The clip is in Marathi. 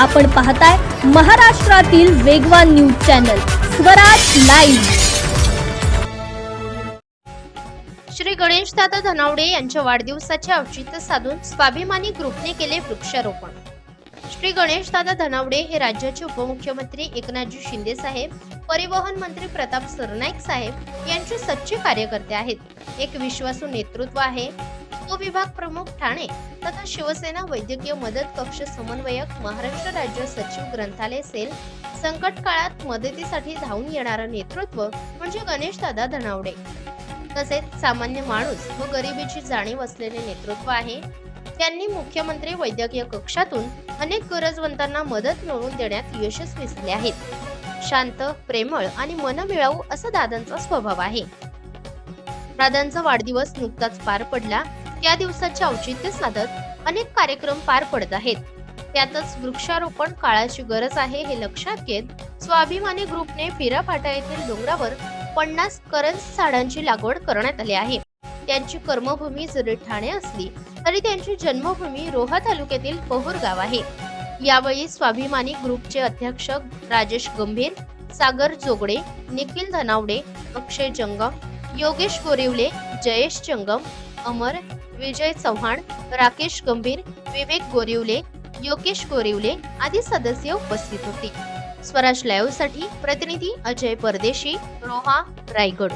आपण पाहताय महाराष्ट्रातील वेगवान news channel Swaraj live. Shri Ganesh Dada Dhanawade यांच्या वाढदिवसाचे औचित्य साधून स्वाभिमानी ग्रुपने केले वृक्षारोपण. श्री गणेश दादा धनावडे हे राज्याचे उपमुख्यमंत्री एकनाथजी शिंदे साहेब परिवहन मंत्री प्रताप सरनाईक साहेब यांचे सच्चे कार्यकर्ते आहेत. एक विश्वासू नेतृत्व आहे. उपविभाग प्रमुख ठाणे तथा शिवसेना वैद्यकीय मदत कक्ष समन्वयक महाराष्ट्र राज्य सचिव ग्रंथालय सेल संकट काळात मदतीसाठी धावून येणारं नेतृत्व म्हणजे गणेश दादा धनावडे. तसेच सामान्य माणूस व गरिबीची जाणीव असलेले नेतृत्व आहे. त्यांनी मुख्यमंत्री वैद्यकीय कक्षातून अनेक गरजवंतांना मदत मिळवून देण्यात यशस्वी झाले आहेत. शांत प्रेमळ आणि मनमिळाऊ असा दादांचा स्वभाव आहे. दादांचा वाढदिवस नुकताच पार पडला या दिवसाचे औचित्य साधत अनेक कार्यक्रम पार पडत आहेत. त्यातच वृक्षारोपण काळाची गरज आहे हे लक्षात घेत स्वाभिमानी ग्रुपने फिराफाटा येथील डोंगरावर पन्नास करंज झाडांची लागवड करण्यात आली आहे. त्यांची कर्मभूमी जरी ठाणे असली तरी त्यांची जन्मभूमी रोहा तालुक्यातील पहुर गाव आहे. यावेळी स्वाभिमानी ग्रुपचे अध्यक्ष राजेश गंभीर सागर जोगडे निखिल धनावडे अक्षय जंगम योगेश गोरिवले जयेश जंगम अमर विजय चव्हाण राकेश गंभीर विवेक गोरिवले योगेश गोरिवले आदी सदस्य उपस्थित होते. स्वराज लाईव्हसाठी प्रतिनिधी अजय परदेशी रोहा रायगड.